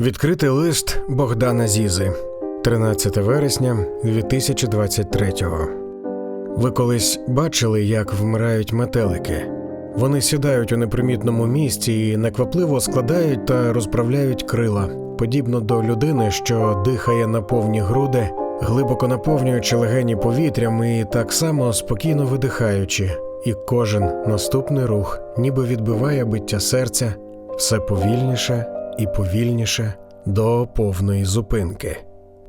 Відкритий лист Богдана Зізи, 13 вересня 2023-го. Ви колись бачили, як вмирають метелики. Вони сідають у непримітному місці і неквапливо складають та розправляють крила, подібно до людини, що дихає на повні груди, глибоко наповнюючи легені повітрям і так само спокійно видихаючи, і кожен наступний рух ніби відбиває биття серця все повільніше і повільніше до повної зупинки.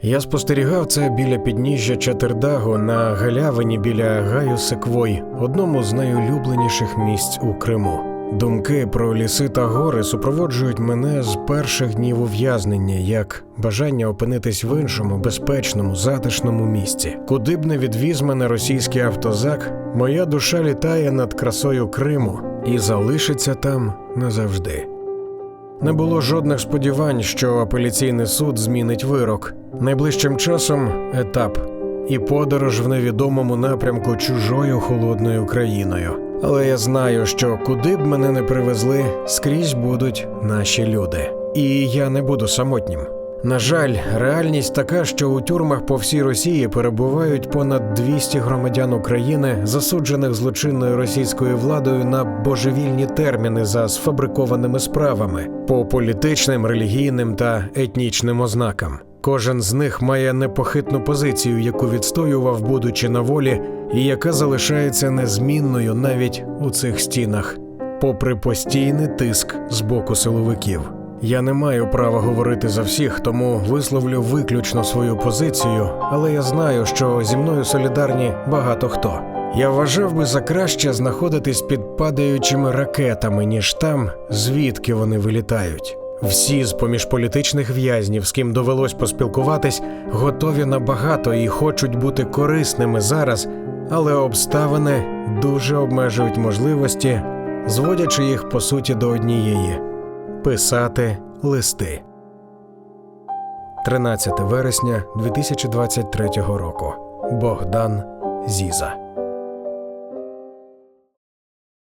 Я спостерігав це біля підніжжя Чатердагу на галявині біля гаю Секвой, одному з найулюбленіших місць у Криму. Думки про ліси та гори супроводжують мене з перших днів ув'язнення, як бажання опинитись в іншому, безпечному, затишному місці. Куди б не відвіз мене російський автозак, моя душа літає над красою Криму і залишиться там назавжди. Не було жодних сподівань, що апеляційний суд змінить вирок. Найближчим часом етап і подорож в невідомому напрямку чужою холодною країною. Але я знаю, що куди б мене не привезли, скрізь будуть наші люди. І я не буду самотнім. На жаль, реальність така, що у тюрмах по всій Росії перебувають понад 200 громадян України, засуджених злочинною російською владою на божевільні терміни за сфабрикованими справами по політичним, релігійним та етнічним ознакам. Кожен з них має непохитну позицію, яку відстоював, будучи на волі, і яка залишається незмінною навіть у цих стінах, попри постійний тиск з боку силовиків. Я не маю права говорити за всіх, тому висловлю виключно свою позицію, але я знаю, що зі мною солідарні багато хто. Я вважав би за краще знаходитись під падаючими ракетами, ніж там, звідки вони вилітають. Всі з поміж політичних в'язнів, з ким довелось поспілкуватись, готові на багато і хочуть бути корисними зараз, але обставини дуже обмежують можливості, зводячи їх по суті до однієї писати листи. 13 вересня 2023 року. Богдан Зіза.